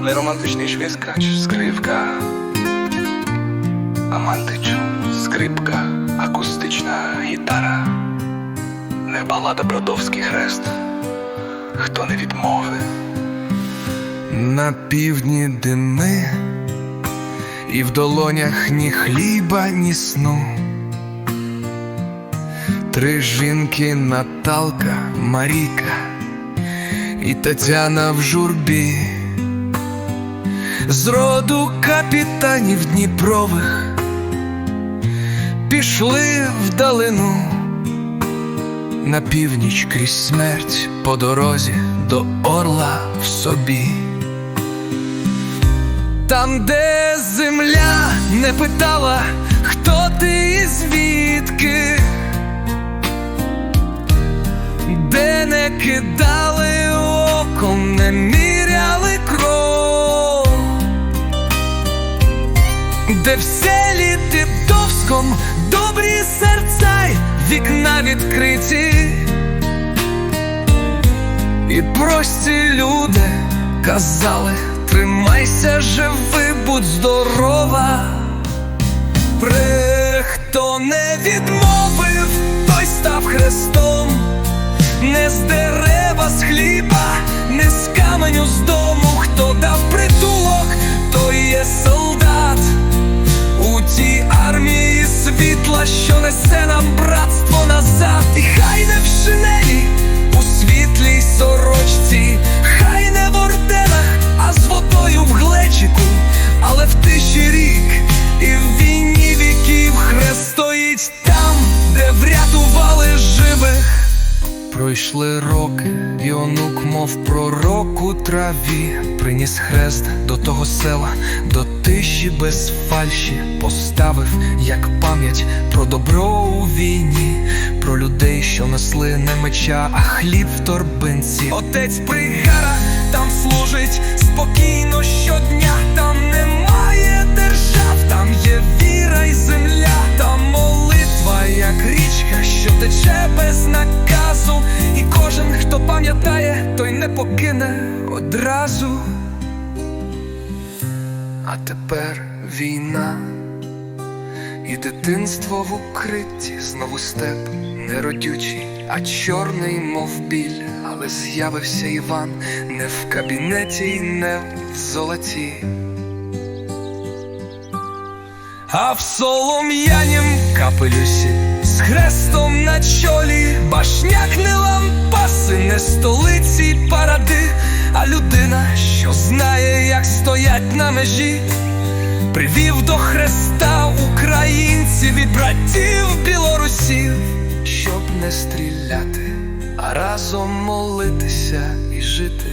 Найромантичніший скач, скрипка, амантич, скрипка, акустична гітара, не балада Бродовський хрест, хто не відмови. На півдні дими, і в долонях ні хліба, ні сну. Три жінки Наталка, Маріка і Тетяна в журбі. З роду капітанів Дніпрових пішли вдалину на північ крізь смерть по дорозі до орла в собі. Там, де земля не питала, хто ти і звідки, де не кидали добрі серця й вікна відкриті. І прості люди казали, тримайся, живи, будь здорова. При хто не відмовив, той став хрестом, не з дерева, що несе нам братство назад, і хай не в шинелі, у світлій сорочці, хай не в орденах, а з водою в глечику, але в тиші рік і в війні віків хрест стоїть там, де врятували живих. Пройшли роки, і онук, мов пророк у траві, приніс хрест до того села, до тиші без фальші, поставив як пам'ять про добро у війні, про людей, що несли не меча, а хліб в торбинці. Отець пригара там служить спокійно щодня, там немає держав, там є віра й земля, там молитва, як річка, що тече без наказу, і кожен, хто пам'ятає, той не покине одразу. А тепер війна, і дитинство в укритті, знову степ неродючий, а чорний, мов біль, але з'явився Іван. Не в кабінеті, й не в золоті. А в солом'янім капелюсі. З хрестом на чолі, башняк не лампаси, не столиці паради, а людина, що знає, як стоять на межі, привів до хреста українців від братів білорусів, щоб не стріляти, а разом молитися і жити